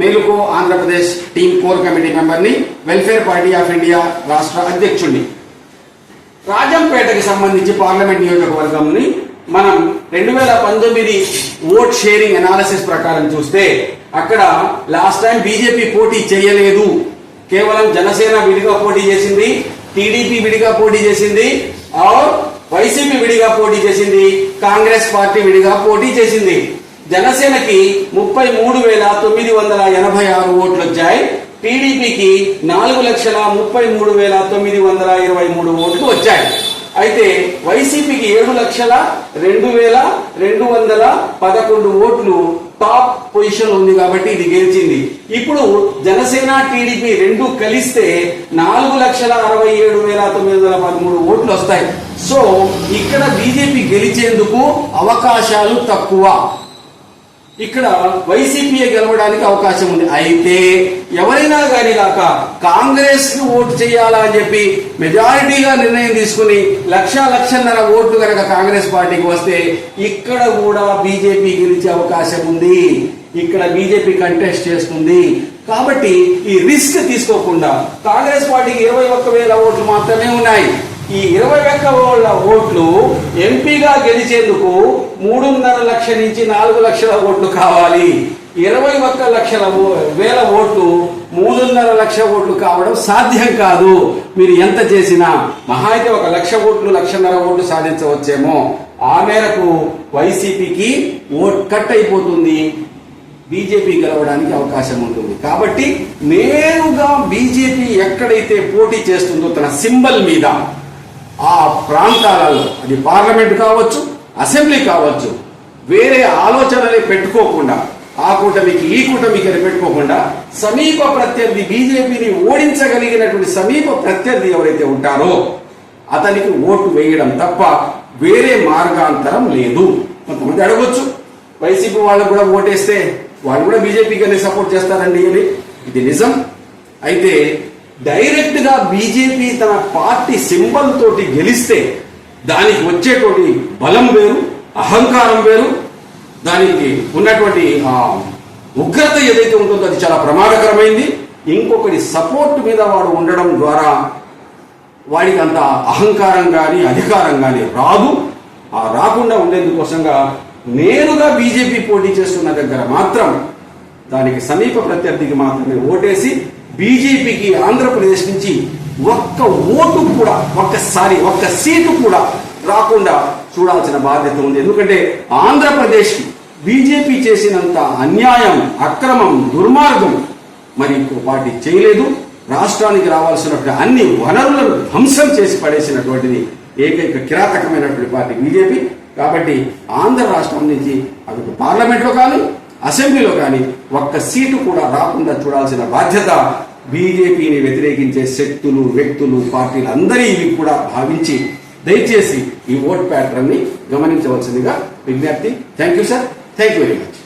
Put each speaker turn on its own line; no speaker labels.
మేలుకో Andhra Pradesh team core committee మెంబర్ని welfare party of India రాష్ట్ర అధ్యక్షుడిని రాజంపేటకి సంబంధించి పార్లమెంట్ నియోజకవర్గంని మనం రెండు వేల పంతొమ్మిది ఓట్ షేరింగ్ అనాలిసిస్ ప్రకారం చూస్తే అక్కడ లాస్ట్ టైం బీజేపీ పోటీ చేయలేదు. కేవలం జనసేన విడిగా పోటీ చేసింది టీడీపీ విడిగా పోటీ చేసింది ఆర్ వైసీపీ విడిగా పోటీ చేసింది కాంగ్రెస్ పార్టీ విడిగా పోటీ చేసింది. జనసేనకి ముప్పై మూడు వేల తొమ్మిది వందల ఎనభై ఆరు ఓట్లు వచ్చాయి. టీడీపీకి నాలుగు లక్షల ముప్పై మూడు వేల తొమ్మిది వందల ఇరవై మూడు ఓట్లు వచ్చాయి. అయితే వైసీపీకి ఏడు లక్షల రెండు వేల రెండు వందల పదకొండు ఓట్లు టాప్ పొజిషన్ ఉంది కాబట్టి ఇది గెలిచింది. ఇప్పుడు జనసేన టీడీపీ రెండు కలిస్తే నాలుగు లక్షల అరవై ఏడు వేల తొమ్మిది వందల పదమూడు ఓట్లు వస్తాయి. సో ఇక్కడ బీజేపీ గెలిచేందుకు అవకాశాలు తక్కువ. ఇక్కడ వైసీపీ గెలవడానికి అవకాశం ఉంది. అయితే ఎవరైనా కానీ కాక కాంగ్రెస్కు ఓటు చేయాలా అని చెప్పి మెజారిటీగా నిర్ణయం తీసుకుని లక్ష లక్షన్నర ఓట్లు కనుక కాంగ్రెస్ పార్టీకి వస్తే ఇక్కడ కూడా బీజేపీ గెలిచే అవకాశం ఉంది. ఇక్కడ బీజేపీ కంటెస్ట్ చేస్తుంది. కాబట్టి ఈ రిస్క్ తీసుకోకుండా కాంగ్రెస్ పార్టీకి ఇరవై ఒక్క వేల ఓట్లు మాత్రమే ఉన్నాయి. ఈ ఇరవై ఒక్క వేల ఓట్లు ఎంపీగా గెలిచేందుకు మూడున్నర లక్ష నుంచి నాలుగు లక్షల ఓట్లు కావాలి. ఇరవై ఒక్క లక్షల ఓ- వేల ఓట్లు మూడున్నర లక్ష ఓట్లు కావడం సాధ్యం కాదు. మీరు ఎంత చేసినా మహా అయితే ఒక లక్ష ఓట్లు లక్షన్నర ఓట్లు సాధించవచ్చేమో. ఆ మేరకు వైసీపీకి ఓట్ కట్ అయిపోతుంది. బీజేపీ గెలవడానికి అవకాశం ఉంటుంది. కాబట్టి నేరుగా బీజేపీ ఎక్కడైతే పోటీ చేస్తుందో తన సింబల్ మీద ఆ ప్రాంతాలలో అది పార్లమెంట్ కావచ్చు అసెంబ్లీ కావచ్చు వేరే ఆలోచనలే పెట్టుకోకుండా ఆ కూటమికి ఈ కూటమికి అని పెట్టుకోకుండా సమీప ప్రత్యర్థి బీజేపీని ఓడించగలిగినటువంటి సమీప ప్రత్యర్థి ఎవరైతే ఉంటారో అతనికి ఓటు వేయడం తప్ప వేరే మార్గాంతరం లేదు. కొంతమంది అడగొచ్చు వైసీపీ వాళ్ళు కూడా ఓటేస్తే వాళ్ళు కూడా బీజేపీకి సపోర్ట్ చేస్తారండి అని. ఇది నిజం. అయితే డైరెక్ట్గా బీజేపీ తన పార్టీ సింబల్ తోటి గెలిస్తే దానికి వచ్చేటువంటి బలం వేరు అహంకారం వేరు. దానికి ఉన్నటువంటి ఆ ఉగ్రత ఏదైతే ఉంటుందో అది చాలా ప్రమాదకరమైంది. ఇంకొకటి సపోర్ట్ మీద వాడు ఉండడం ద్వారా వాడికి అంత అహంకారం కానీ అధికారం కానీ రాదు. ఆ రాకుండా ఉండేందుకోసంగా నేరుగా బీజేపీ పోటీ చేస్తున్న దగ్గర మాత్రం దానికి సమీప ప్రత్యర్థికి మాత్రమే ఓటేసి బీజేపీకి ఆంధ్రప్రదేశ్ నుంచి ఒక్క ఓటు కూడా ఒక్కసారి ఒక్క సీటు కూడా రాకుండా చూడాల్సిన బాధ్యత ఉంది. ఎందుకంటే ఆంధ్రప్రదేశ్ బీజేపీ చేసినంత అన్యాయం అక్రమం దుర్మార్గం మరి ఇంకో పార్టీ చేయలేదు. రాష్ట్రానికి రావాల్సినటువంటి అన్ని వనరులను ధ్వంసం చేసి పడేసినటువంటిది ఏకైక కిరాతకమైనటువంటి పార్టీ బీజేపీ. కాబట్టి ఆంధ్ర రాష్ట్రం నుంచి అటు పార్లమెంట్లో కానీ అసెంబ్లీలో కానీ ఒక్క సీటు కూడా రాకుండా చూడాల్సిన బాధ్యత బీజేపీని వ్యతిరేకించే శక్తులు వ్యక్తులు పార్టీలు అందరి ఇవి కూడా భావించి దయచేసి ఈ ఓట్ ప్యాటర్న్ని గమనించవలసిందిగా విజ్ఞప్తి. Thank you sir thank you very much